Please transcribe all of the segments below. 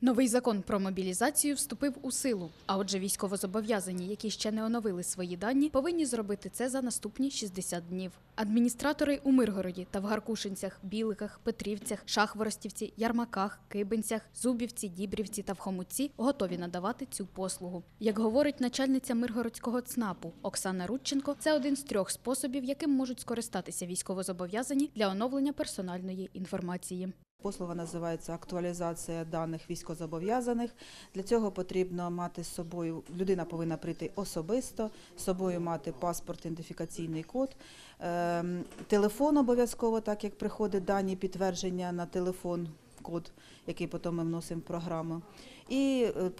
Новий закон про мобілізацію вступив у силу. А отже, військовозобов'язані, які ще не оновили свої дані, повинні зробити це за наступні 60 днів. Адміністратори у Миргороді та в Гаркушинцях, Біликах, Петрівцях, Шахворостівці, Ярмаках, Кибинцях, Зубівці, Дібрівці та в Хомутці готові надавати цю послугу. Як говорить начальниця Миргородського ЦНАПу Оксана Рудченко, це один з трьох способів, яким можуть скористатися військовозобов'язані для оновлення персональної інформації. Послуга називається актуалізація даних військозобов'язаних. Для цього потрібно мати з собою, людина повинна прийти особисто, з собою мати паспорт, ідентифікаційний код, ем, телефон обов'язково, так як приходить дані підтвердження на телефон. Код, який потім ми вносимо в програму, і е,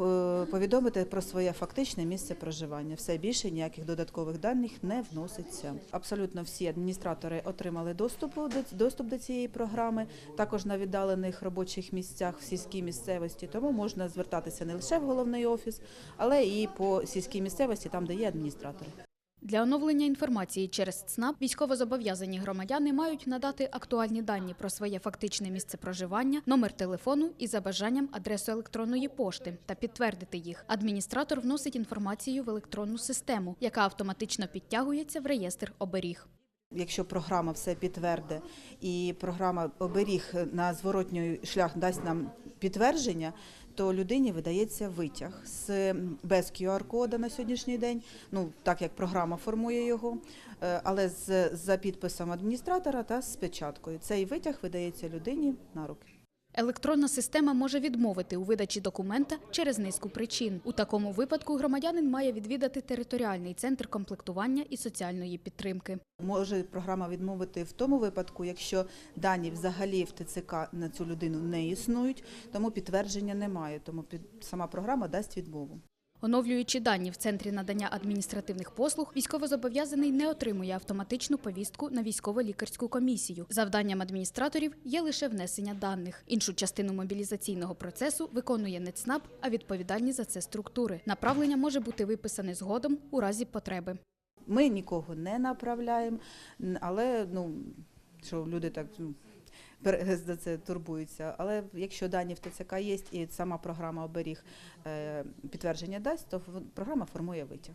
повідомити про своє фактичне місце проживання. Все більше ніяких додаткових даних не вноситься. Абсолютно всі адміністратори отримали доступу доступ до цієї програми, також на віддалених робочих місцях в сільській місцевості. Тому можна звертатися не лише в головний офіс, але і по сільській місцевості, там де є адміністратори. Для оновлення інформації через ЦНАП військовозобов'язані громадяни мають надати актуальні дані про своє фактичне місце проживання, номер телефону і за бажанням адресу електронної пошти та підтвердити їх. Адміністратор вносить інформацію в електронну систему, яка автоматично підтягується в реєстр оберіг. Якщо програма все підтверде і програма оберіг на зворотній шлях дасть нам підтвердження, то людині видається витяг з без QR-кода на сьогоднішній день. Ну так як програма формує його, е, але з за підписом адміністратора та з печаткою. Цей витяг видається людині на руки. Електронна система може відмовити у видачі документа через низку причин. У такому випадку громадянин має відвідати територіальний центр комплектування і соціальної підтримки. Може програма відмовити в тому випадку, якщо дані взагалі в ТЦК на цю людину не існують, тому підтвердження немає. Тому сама програма дасть відмову. Оновлюючи дані в центрі надання адміністративних послуг, військовозобов'язаний не отримує автоматичну повістку на військово-лікарську комісію. Завданням адміністраторів є лише внесення даних. Іншу частину мобілізаційного процесу виконує не ЦНАП, а відповідальні за це структури. Направлення може бути виписане згодом у разі потреби. Ми нікого не направляємо, але ну що люди так ну, за це турбуються. Але якщо дані в ТЦК є і сама програма оберіг е, підтвердження дасть, то програма формує витяг.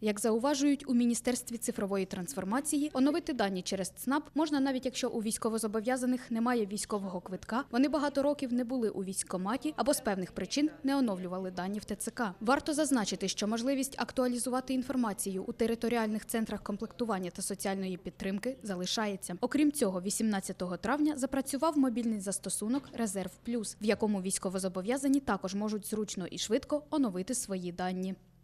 Як зауважують у Міністерстві цифрової трансформації, оновити дані через ЦНАП можна навіть якщо у військовозобов'язаних немає військового квитка, вони багато років не були у військкоматі або з певних причин не оновлювали дані в ТЦК. Варто зазначити, що можливість актуалізувати інформацію у територіальних центрах комплектування та соціальної підтримки залишається. Окрім цього, 18 травня запрацював мобільний застосунок Резерв Плюс, в якому військовозобов'язані також можуть зручно і швидко оновити свої дані.